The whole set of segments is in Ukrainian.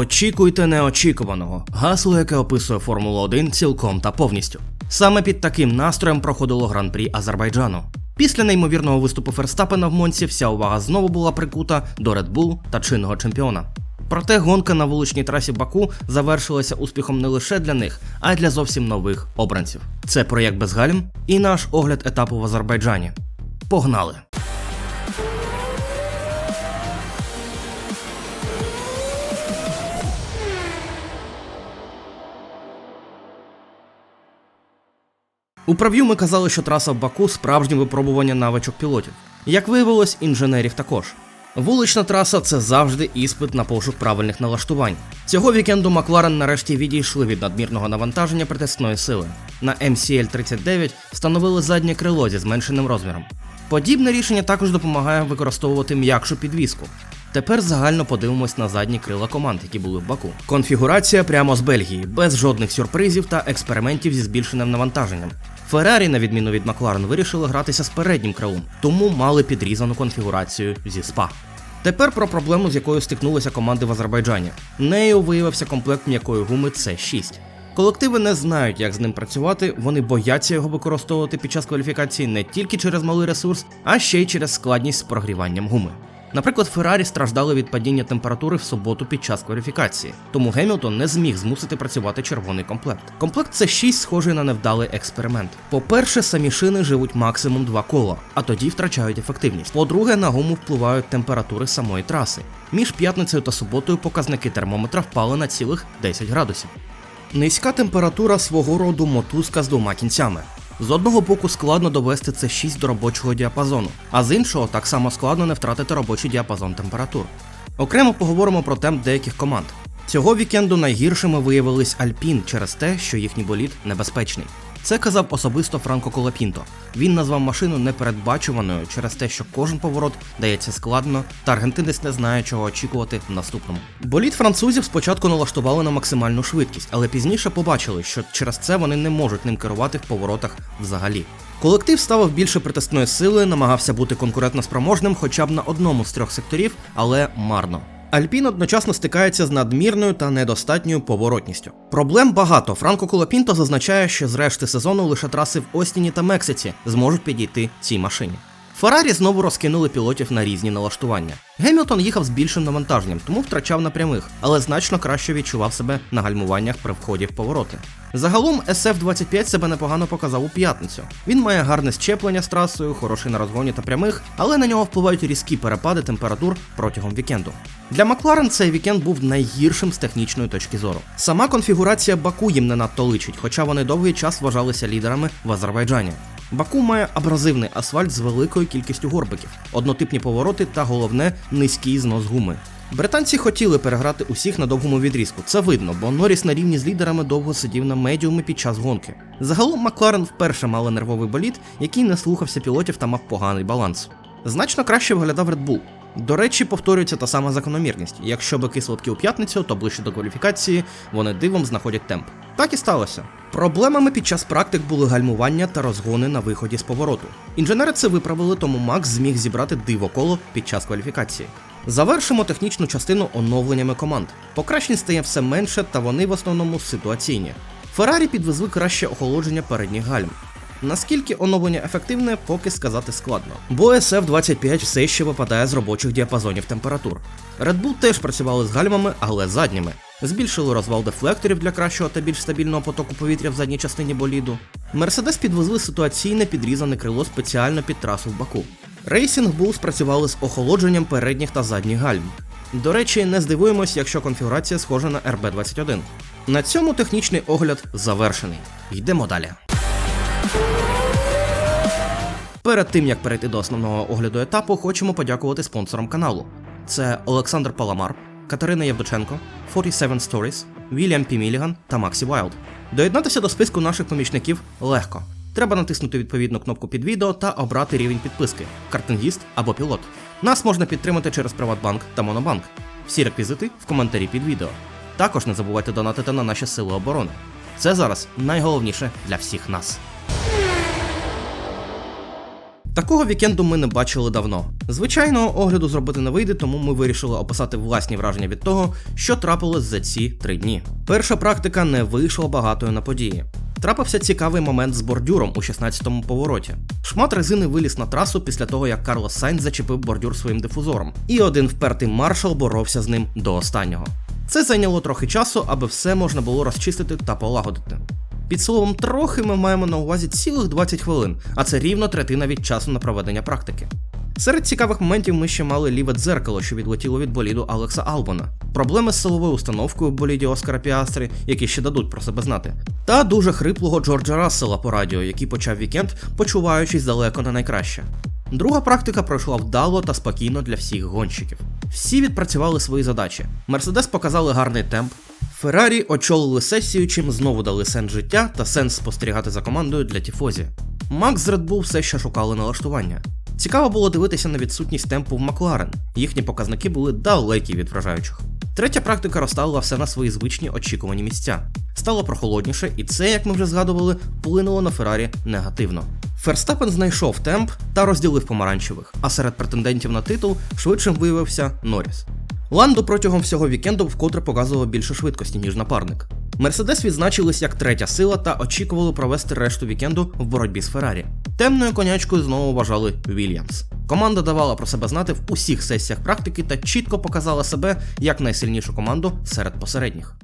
Очікуйте неочікуваного. Гасло, яке описує Формулу 1 цілком та повністю. Саме під таким настроєм проходило гран-прі Азербайджану. Після неймовірного виступу Ферстапена в Монці вся увага знову була прикута до Red Bull та чинного чемпіона. Проте гонка на вуличній трасі Баку завершилася успіхом не лише для них, а й для зовсім нових обранців. Це проєкт без гальм і наш огляд етапу в Азербайджані. Погнали! У прев'ю ми казали, що траса в Баку справжнє випробування навичок пілотів. Як виявилось, інженерів також. Вулична траса це завжди іспит на пошук правильних налаштувань. Цього вікенду Макларен нарешті відійшли від надмірного навантаження притисної сили. На MCL-39 встановили заднє крило зі зменшеним розміром. Подібне рішення також допомагає використовувати м'якшу підвіску. Тепер загально подивимось на задні крила команд, які були в Баку. Конфігурація прямо з Бельгії, без жодних сюрпризів та експериментів зі збільшеним навантаженням. Феррарі, на відміну від Макларен, вирішили гратися з переднім крилом, тому мали підрізану конфігурацію зі СПА. Тепер про проблему, з якою стикнулися команди в Азербайджані. Нею виявився комплект м'якої гуми С6. Колективи не знають, як з ним працювати, вони бояться його використовувати під час кваліфікації не тільки через малий ресурс, а ще й через складність з прогріванням гуми. Наприклад, Феррарі страждали від падіння температури в суботу під час кваліфікації, тому Гемілтон не зміг змусити працювати червоний комплект. Комплект це 6 схожий на невдалий експеримент. По-перше, самі шини живуть максимум 2 кола, а тоді втрачають ефективність. По-друге, на гуму впливають температури самої траси. Між п'ятницею та суботою показники термометра впали на цілих 10 градусів. Низька температура свого роду мотузка з двома кінцями. З одного боку складно довести це 6 до робочого діапазону, а з іншого так само складно не втратити робочий діапазон температур. Окремо поговоримо про темп деяких команд. Цього вікенду найгіршими виявились Альпін через те, що їхній болід небезпечний. Це казав особисто Франко Колапінто. Він назвав машину непередбачуваною через те, що кожен поворот дається складно, та аргентинець не знає, чого очікувати в наступному. Болід французів спочатку налаштували на максимальну швидкість, але пізніше побачили, що через це вони не можуть ним керувати в поворотах взагалі. Колектив ставив більше притисної сили, намагався бути конкурентноспроможним хоча б на одному з трьох секторів, але марно. Альпін одночасно стикається з надмірною та недостатньою поворотністю. Проблем багато. Франко Колопінто зазначає, що з решти сезону лише траси в Остіні та Мексиці зможуть підійти цій машині. Феррарі знову розкинули пілотів на різні налаштування. Гемілтон їхав з більшим навантаженням, тому втрачав на прямих, але значно краще відчував себе на гальмуваннях при вході в повороти. Загалом SF-25 себе непогано показав у п'ятницю. Він має гарне щеплення з трасою, хороший на розгоні та прямих, але на нього впливають різкі перепади температур протягом вікенду. Для Макларен цей вікенд був найгіршим з технічної точки зору. Сама конфігурація Баку їм не надто личить, хоча вони довгий час вважалися лідерами в Азербайджані. Баку має абразивний асфальт з великою кількістю горбиків, однотипні повороти та головне низький знос гуми. Британці хотіли переграти усіх на довгому відрізку. Це видно, бо Норріс на рівні з лідерами довго сидів на медіумі під час гонки. Загалом Макларен вперше мали нервовий болід, який не слухався пілотів та мав поганий баланс. Значно краще виглядав Red Bull. До речі, повторюється та сама закономірність. Якщо бики солодкі у п'ятницю, то ближче до кваліфікації вони дивом знаходять темп. Так і сталося. Проблемами під час практик були гальмування та розгони на виході з повороту. Інженери це виправили, тому Макс зміг зібрати диво коло під час кваліфікації. Завершимо технічну частину оновленнями команд. Покращень стає все менше, та вони в основному ситуаційні. Феррарі підвезли краще охолодження передніх гальм. Наскільки оновлення ефективне, поки сказати складно, бо SF-25 все ще випадає з робочих діапазонів температур. Red Bull теж працювали з гальмами, але задніми. Збільшили розвал дефлекторів для кращого та більш стабільного потоку повітря в задній частині боліду. Мерседес підвезли ситуаційне підрізане крило спеціально під трасу в Баку. Racing Bull спрацювали з охолодженням передніх та задніх гальм. До речі, не здивуємось, якщо конфігурація схожа на RB21. На цьому технічний огляд завершений. Йдемо далі. Перед тим як перейти до основного огляду етапу, хочемо подякувати спонсорам каналу. Це Олександр Паламар, Катерина Євдоченко, 47 Stories, Вільям Пі Міліган та Максі Вайлд. Доєднатися до списку наших помічників легко. Треба натиснути відповідну кнопку під відео та обрати рівень підписки картингіст або пілот. Нас можна підтримати через Приватбанк та Монобанк. Всі реквізити в коментарі під відео. Також не забувайте донатити на наші сили оборони. Це зараз найголовніше для всіх нас. Такого вікенду ми не бачили давно. Звичайно, огляду зробити не вийде, тому ми вирішили описати власні враження від того, що трапилось за ці три дні. Перша практика не вийшла багатою на події. Трапився цікавий момент з бордюром у 16-му повороті. Шмат резини виліз на трасу після того, як Карлос Сайнz зачепив бордюр своїм дифузором, і один впертий маршал боровся з ним до останнього. Це зайняло трохи часу, аби все можна було розчистити та полагодити. Під словом трохи ми маємо на увазі цілих 20 хвилин, а це рівно третина від часу на проведення практики. Серед цікавих моментів ми ще мали ліве дзеркало, що відлетіло від боліду Алекса Албона, проблеми з силовою установкою в боліді Оскара Піастрі, які ще дадуть про себе знати, та дуже хриплого Джорджа Рассела по радіо, який почав вікенд, почуваючись далеко не найкраще. Друга практика пройшла вдало та спокійно для всіх гонщиків. Всі відпрацювали свої задачі. Мерседес показали гарний темп. Феррарі очолили сесію, чим знову дали сенс життя та сенс спостерігати за командою для Тіфозі. Макс з Red Bull все ще шукали налаштування. Цікаво було дивитися на відсутність темпу в Макларен. Їхні показники були далекі від вражаючих. Третя практика розставила все на свої звичні очікувані місця. Стало прохолодніше, і це, як ми вже згадували, вплинуло на Феррарі негативно. Ферстапен знайшов темп та розділив помаранчевих, а серед претендентів на титул швидшим виявився Норріс. Ландо протягом всього вікенду вкотре показував більше швидкості, ніж напарник. Мерседес відзначились як третя сила та очікували провести решту вікенду в боротьбі з Феррарі. Темною конячкою знову вважали Вільямс. Команда давала про себе знати в усіх сесіях практики та чітко показала себе як найсильнішу команду серед посередніх.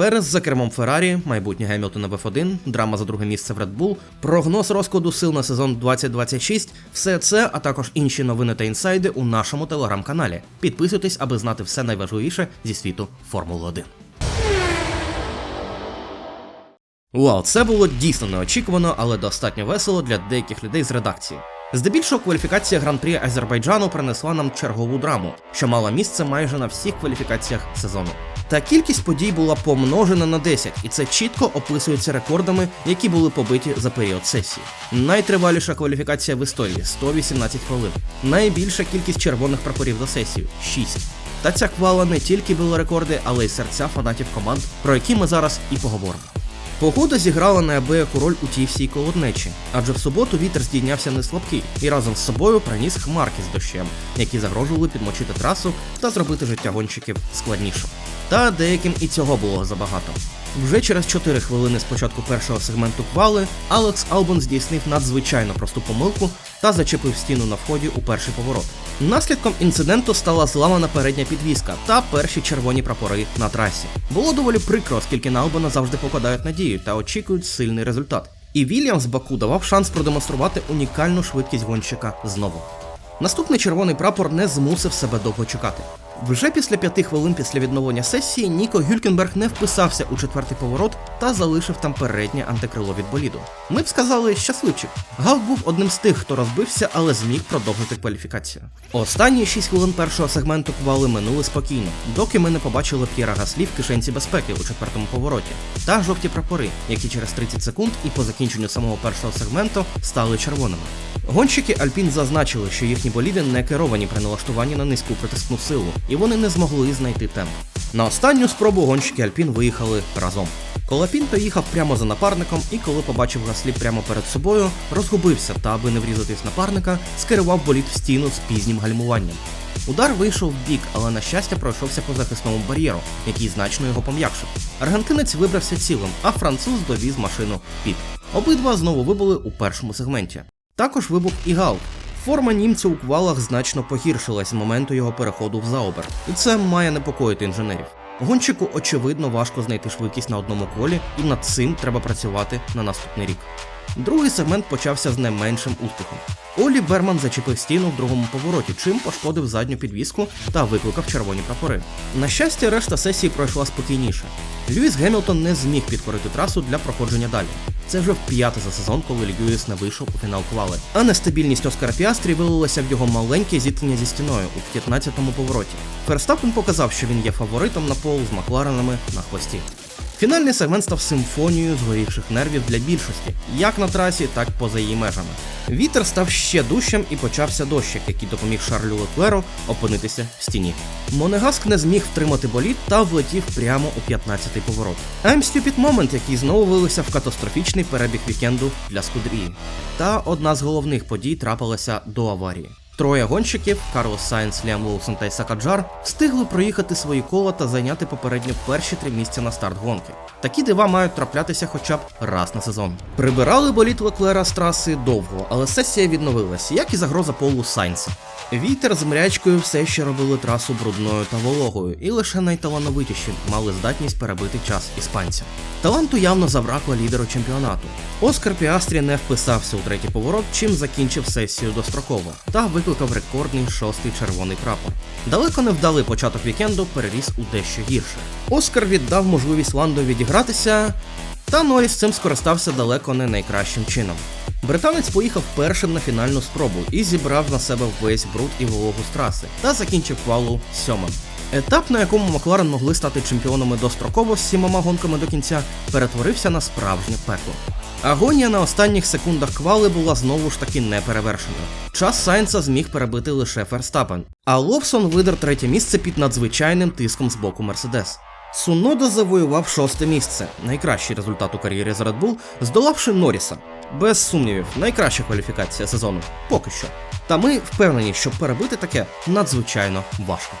Перес за кермом Феррарі, майбутнє Гемілтона в F1, драма за друге місце в Red Bull, прогноз розкладу сил на сезон 2026 все це, а також інші новини та інсайди у нашому телеграм-каналі. Підписуйтесь, аби знати все найважливіше зі світу Формули 1. Вау, це було дійсно неочікувано, але достатньо весело для деяких людей з редакції. Здебільшого кваліфікація гран-прі Азербайджану принесла нам чергову драму, що мала місце майже на всіх кваліфікаціях сезону. Та кількість подій була помножена на 10, і це чітко описується рекордами, які були побиті за період сесії. Найтриваліша кваліфікація в історії 118 хвилин. Найбільша кількість червоних прапорів за сесію 6. Та ця квала не тільки била рекорди, але й серця фанатів команд, про які ми зараз і поговоримо. Погода зіграла неабияку роль у тій всій колоднечі, адже в суботу вітер здійнявся не слабкий і разом з собою приніс хмарки з дощем, які загрожували підмочити трасу та зробити життя гонщиків складнішим. Та деяким і цього було забагато. Вже через 4 хвилини з початку першого сегменту квали Алекс Албон здійснив надзвичайно просту помилку та зачепив стіну на вході у перший поворот. Наслідком інциденту стала зламана передня підвіска та перші червоні прапори на трасі. Було доволі прикро, оскільки на Албона завжди покладають надію та очікують сильний результат. І Вільямс Баку давав шанс продемонструвати унікальну швидкість гонщика знову. Наступний червоний прапор не змусив себе довго чекати. Вже після п'яти хвилин після відновлення сесії Ніко Гюлькенберг не вписався у четвертий поворот та залишив там переднє антикрило від боліду. Ми б сказали щасливчик. Галк був одним з тих, хто розбився, але зміг продовжити кваліфікацію. Останні 6 хвилин першого сегменту квали минули спокійно, доки ми не побачили П'єра Гаслі в кишенці безпеки у четвертому повороті, та жовті прапори, які через 30 секунд і по закінченню самого першого сегменту стали червоними. Гонщики Альпін зазначили, що їхні боліди не керовані при налаштуванні на низьку притискну силу, і вони не змогли знайти темп. На останню спробу гонщики Альпін виїхали разом. Колопінто їхав прямо за напарником і, коли побачив гаслі прямо перед собою, розгубився та, аби не врізатись напарника, скерував болід в стіну з пізнім гальмуванням. Удар вийшов в бік, але на щастя пройшовся по захисному бар'єру, який значно його пом'якшив. Аргентинець вибрався цілим, а француз довіз машину в піт. Обидва знову вибули у першому сегменті. Також вибух і Галк. Форма німця у квалах значно погіршилась з моменту його переходу в заобер, і це має непокоїти інженерів. Гонщику очевидно важко знайти швидкість на одному колі, і над цим треба працювати на наступний рік. Другий сегмент почався з не меншим успіхом. Олі Берман зачепив стіну в другому повороті, чим пошкодив задню підвіску та викликав червоні прапори. На щастя, решта сесії пройшла спокійніше. Льюіс Гемілтон не зміг підкорити трасу для проходження далі. Це вже вп'яте за сезон, коли Льюіс не вийшов у фінал квали. А нестабільність Оскара Піастрі вилилася в його маленьке зіткнення зі стіною у 15-му повороті. Ферстапен показав, що він є фаворитом на пол з Макларенами на хвості. Фінальний сегмент став симфонією згорівших нервів для більшості, як на трасі, так поза її межами. Вітер став ще дужчим і почався дощик, який допоміг Шарлю Леклеру опинитися в стіні. Монегаск не зміг втримати боліт та влетів прямо у 15-й поворот. I'm Stupid Moment, який знову вилився в катастрофічний перебіг вікенду для Скудрії. Та одна з головних подій трапилася до аварії. Троє гонщиків Карлос Сайнс, Ліам Лоусон та Ісака Джар встигли проїхати свої кола та зайняти попередньо перші три місця на старт гонки. Такі дива мають траплятися хоча б раз на сезон. Прибирали боліт Леклера з траси довго, але сесія відновилась, як і загроза полу Сайнса. Вітер з мрячкою все ще робили трасу брудною та вологою, і лише найталановитіші мали здатність перебити час іспанця. Таланту явно забракло лідеру чемпіонату. Оскар Піастрі не вписався у третій поворот, чим закінчив сесію достроково, та викликав рекордний шостий червоний прапор. Далеко не вдалий початок вікенду переріс у дещо гірше. Оскар віддав можливість Ландо відігратися, та Норріс цим скористався далеко не найкращим чином. Британець поїхав першим на фінальну спробу і зібрав на себе весь бруд і вологу з траси та закінчив квалу сьомим. Етап, на якому Макларен могли стати чемпіонами достроково з сімома гонками до кінця, перетворився на справжнє пекло. Агонія на останніх секундах квали була знову ж таки неперевершеною. Час Сайнца зміг перебити лише Ферстапен, а Ловсон видер третє місце під надзвичайним тиском з боку Мерседес. Сунода завоював шосте місце, найкращий результат у кар'єрі з Red Bull, здолавши Норріса. Без сумнівів, найкраща кваліфікація сезону. Поки що. Та ми впевнені, що перебити таке надзвичайно важко.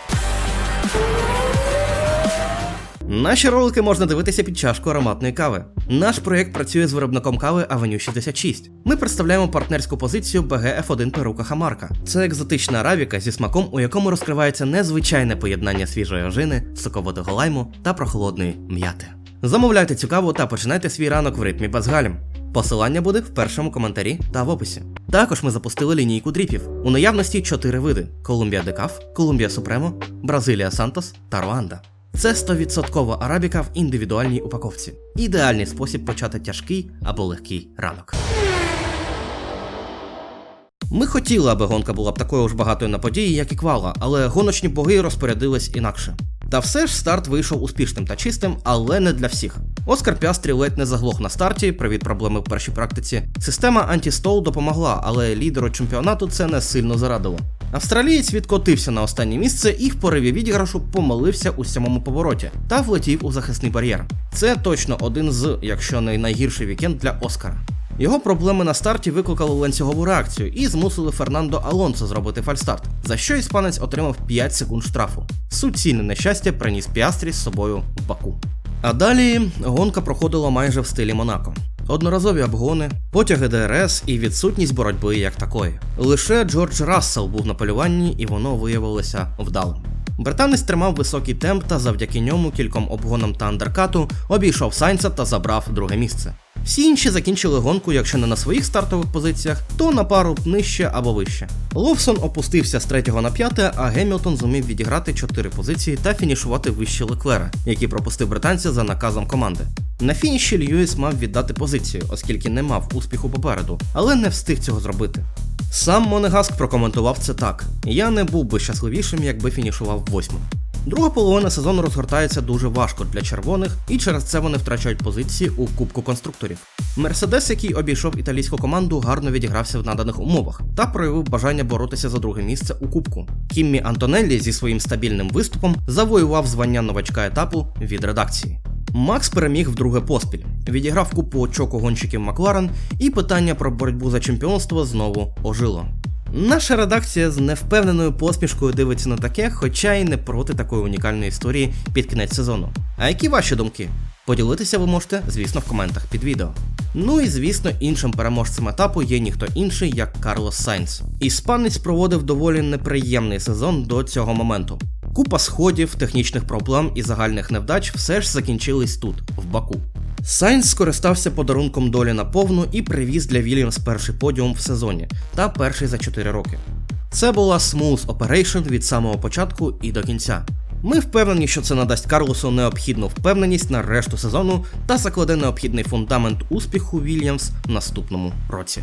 Наші ролики можна дивитися під чашку ароматної кави. Наш проєкт працює з виробником кави Avenue 66. Ми представляємо партнерську позицію BG F1 Перука Хамарка. Це екзотична аравіка зі смаком, у якому розкривається незвичайне поєднання свіжої ожини, соковитого лайму та прохолодної м'яти. Замовляйте цю каву та починайте свій ранок в ритмі без галім. Посилання буде в першому коментарі та в описі. Також ми запустили лінійку дріпів. У наявності чотири види: Колумбія Декаф, Колумбія Супремо, Бразилія Сантос та Руанда. Це 100% арабіка в індивідуальній упаковці. Ідеальний спосіб почати тяжкий або легкий ранок. Ми хотіли, аби гонка була б такою ж багатою на події, як і квала, але гоночні боги розпорядились інакше. Та все ж старт вийшов успішним та чистим, але не для всіх. Оскар Піастрі ледь не заглох на старті, привід проблеми в першій практиці. Система антістол допомогла, але лідеру чемпіонату це не сильно зарадило. Австралієць відкотився на останнє місце і в пориві відіграшу помилився у сьомому повороті та влетів у захисний бар'єр. Це точно один з, якщо не найгірший вікенд для Оскара. Його проблеми на старті викликали ланцюгову реакцію і змусили Фернандо Алонсо зробити фальстарт, за що іспанець отримав 5 секунд штрафу. Суцільне нещастя приніс Піастрі з собою в Баку. А далі гонка проходила майже в стилі Монако. Одноразові обгони, потяги ДРС і відсутність боротьби як такої. Лише Джордж Рассел був на полюванні, і воно виявилося вдалим. Британець тримав високий темп та завдяки ньому кільком обгонам та андеркату обійшов Сайнца та забрав друге місце. Всі інші закінчили гонку, якщо не на своїх стартових позиціях, то на пару нижче або вище. Ловсон опустився з 3 на 5, а Гемілтон зумів відіграти 4 позиції та фінішувати вище Леклера, який пропустив британця за наказом команди. На фініші Льюіс мав віддати позицію, оскільки не мав успіху попереду, але не встиг цього зробити. Сам Монегаск прокоментував це так: я не був би щасливішим, якби фінішував восьмим. Друга половина сезону розгортається дуже важко для червоних, і через це вони втрачають позиції у Кубку конструкторів. Мерседес, який обійшов італійську команду, гарно відігрався в наданих умовах та проявив бажання боротися за друге місце у Кубку. Кіммі Антонеллі зі своїм стабільним виступом завоював звання новачка етапу від редакції. Макс переміг вдруге поспіль, відіграв купу очок у гонщиків Макларен, і питання про боротьбу за чемпіонство знову ожило. Наша редакція з невпевненою посмішкою дивиться на таке, хоча й не проти такої унікальної історії під кінець сезону. А які ваші думки? Поділитися ви можете, звісно, в коментах під відео. Ну і звісно, іншим переможцем етапу є ніхто інший, як Карлос Сайнц. Іспанець проводив доволі неприємний сезон до цього моменту. Купа сходів, технічних проблем і загальних невдач все ж закінчились тут, в Баку. Сайнс скористався подарунком долі на повну і привіз для Вільямс перший подіум в сезоні та перший за 4 роки. Це була smooth operation від самого початку і до кінця. Ми впевнені, що це надасть Карлосу необхідну впевненість на решту сезону та закладе необхідний фундамент успіху Вільямс в наступному році.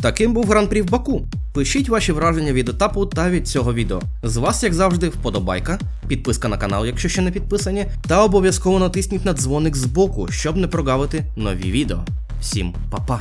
Таким був гран-прі в Баку. Пишіть ваші враження від етапу та від цього відео. З вас, як завжди, вподобайка, підписка на канал, якщо ще не підписані, та обов'язково натисніть на дзвоник збоку, щоб не прогавити нові відео. Всім па-па!